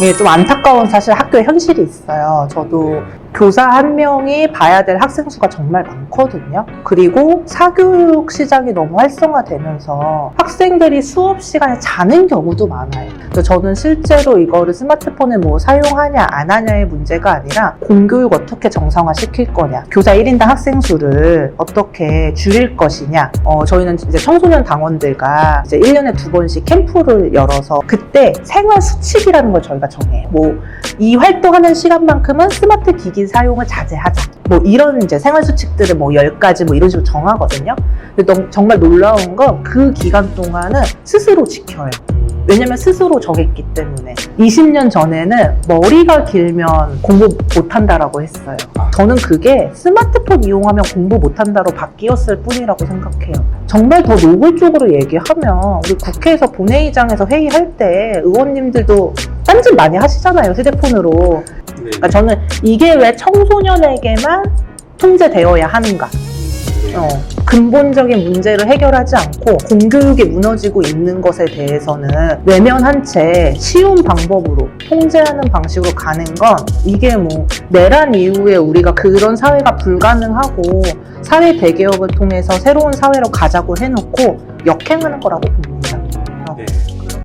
이게 좀 안타까운 사실 학교의 현실이 있어요. 저도 교사 한 명이 봐야 될 학생 수가 정말 많거든요. 그리고 사교육 시장이 너무 활성화되면서 학생들이 수업 시간에 자는 경우도 많아요. 그래서 저는 실제로 이거를 스마트폰을 뭐 사용하냐 안 하냐의 문제가 아니라 공교육 어떻게 정상화 시킬 거냐, 교사 1인당 학생 수를 어떻게 줄일 것이냐. 어, 저희는 이제 청소년 당원들과 이제 1년에 두 번씩 캠프를 열어서 그때 생활 수칙이라는 걸 저희가 정해요. 뭐 이 활동하는 시간만큼은 스마트 기기 사용을 자제하자. 뭐 이런 이제 생활 수칙들을 뭐 10가지 뭐 이런 식으로 정하거든요. 근데 정말 놀라운 건 그 기간 동안은 스스로 지켜요. 왜냐면 스스로 정했기 때문에 20년 전에는 머리가 길면 공부 못한다라고 했어요. 저는 그게 스마트폰 이용하면 공부 못한다로 바뀌었을 뿐이라고 생각해요. 정말 더 노골적으로 얘기하면 우리 국회에서 본회의장에서 회의할 때 의원님들도 딴짓 많이 하시잖아요 휴대폰으로. 네. 그러니까 저는 이게 왜 청소년에게만 통제되어야 하는가? 어, 근본적인 문제를 해결하지 않고 공교육이 무너지고 있는 것에 대해서는 외면한 채 쉬운 방법으로 통제하는 방식으로 가는 건 이게 뭐 내란 이후에 우리가 그런 사회가 불가능하고 사회 대개혁을 통해서 새로운 사회로 가자고 해놓고 역행하는 거라고 봅니다.